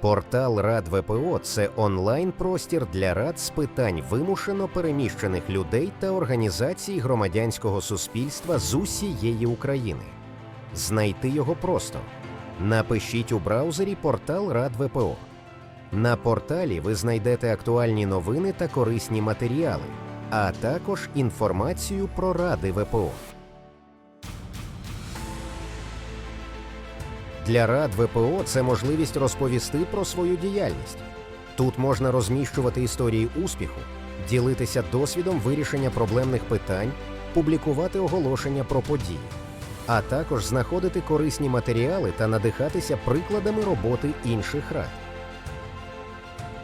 Портал Рад ВПО це онлайн-простір для рад з питань вимушено переміщених людей та організацій громадянського суспільства з усієї України. Знайти його просто. Напишіть у браузері портал Рад ВПО. На порталі ви знайдете актуальні новини та корисні матеріали, а також інформацію про ради ВПО. Для рад ВПО це можливість розповісти про свою діяльність. Тут можна розміщувати історії успіху, ділитися досвідом вирішення проблемних питань, публікувати оголошення про події, а також знаходити корисні матеріали та надихатися прикладами роботи інших рад.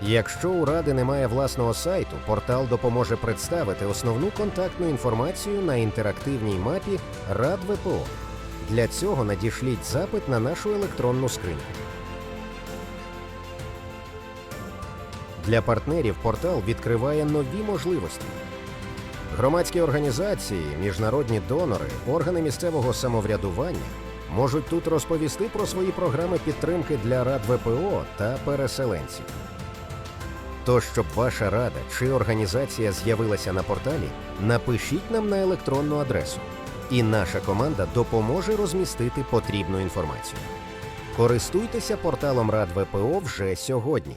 Якщо у ради немає власного сайту, портал допоможе представити основну контактну інформацію на інтерактивній мапі Рад ВПО. Для цього надішліть запит на нашу електронну скриньку. Для партнерів портал відкриває нові можливості. Громадські організації, міжнародні донори, органи місцевого самоврядування можуть тут розповісти про свої програми підтримки для рад ВПО та переселенців. Тож, щоб ваша рада чи організація з'явилася на порталі, напишіть нам на електронну адресу, і наша команда допоможе розмістити потрібну інформацію. Користуйтеся порталом Рад ВПО вже сьогодні.